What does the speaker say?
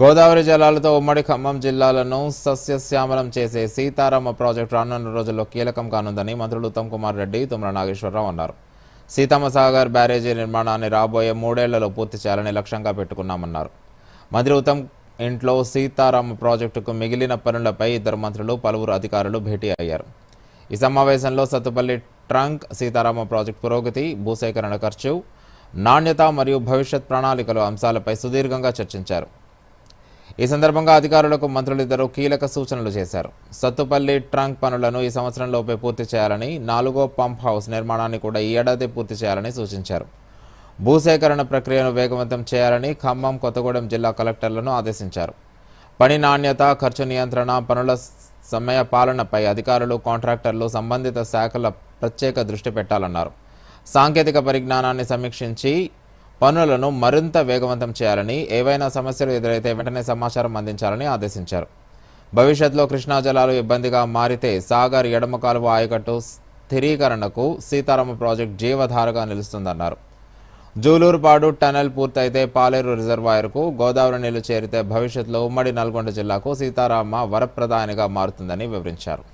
గోదావరి జలాలతో ఉమ్మడి ఖమ్మం జిల్లాలను సస్యశ్యామలం చేసే సీతారామ ప్రాజెక్టు రానున్న రోజుల్లో కీలకం కానుందని మంత్రులు ఉత్తమ్ కుమార్ రెడ్డి తుమ్మల నాగేశ్వరరావు అన్నారు. సీతమ్మ సాగర్ బ్యారేజీ నిర్మాణాన్ని రాబోయే మూడేళ్ళలో పూర్తి చేయాలని లక్ష్యంగా పెట్టుకున్నామన్నారు. మంత్రి ఉత్తమ్ ఇంట్లో సీతారామ ప్రాజెక్టుకు మిగిలిన పనులపై ఇద్దరు మంత్రులు పలువురు అధికారులు భేటీ అయ్యారు. ఈ సమావేశంలో సత్తుపల్లి ట్రంక్ సీతారామ ప్రాజెక్టు పురోగతి భూసేకరణ ఖర్చు నాణ్యత మరియు భవిష్యత్ ప్రణాళికలు అంశాలపై సుదీర్ఘంగా చర్చించారు. ఈ సందర్భంగా అధికారులకు మంత్రులిద్దరూ కీలక సూచనలు చేశారు. సత్తుపల్లి ట్రంక్ పనులను ఈ సంవత్సరంలోపే పూర్తి చేయాలని నాలుగో పంప్ హౌస్ నిర్మాణాన్ని కూడా ఈ ఏడాది పూర్తి చేయాలని సూచించారు. భూసేకరణ ప్రక్రియను వేగవంతం చేయాలని ఖమ్మం కొత్తగూడెం జిల్లా కలెక్టర్లను ఆదేశించారు. పని నాణ్యత ఖర్చు నియంత్రణ పనుల సమయ పాలనపై అధికారులు కాంట్రాక్టర్లు సంబంధిత శాఖల ప్రత్యేక దృష్టి పెట్టాలన్నారు. సాంకేతిక పరిజ్ఞానాన్ని సమీక్షించి పనులను మరింత వేగవంతం చేయాలని ఏవైనా సమస్యలు ఎదురైతే వెంటనే సమాచారం అందించాలని ఆదేశించారు. భవిష్యత్తులో కృష్ణా జలాలు ఇబ్బందిగా మారితే సాగర్ ఎడమ కాలువ ఆయకట్టు స్థిరీకరణకు సీతారామ ప్రాజెక్ట్ జీవధారగా నిలుస్తుందన్నారు. జూలూరుపాడు టనెల్ పూర్తయితే పాలేరు రిజర్వాయర్కు గోదావరి నీళ్ళు చేరితే భవిష్యత్తులో ఉమ్మడి నల్గొండ జిల్లాకు సీతారామ వరప్రదాయనిగా మారుతుందని వివరించారు.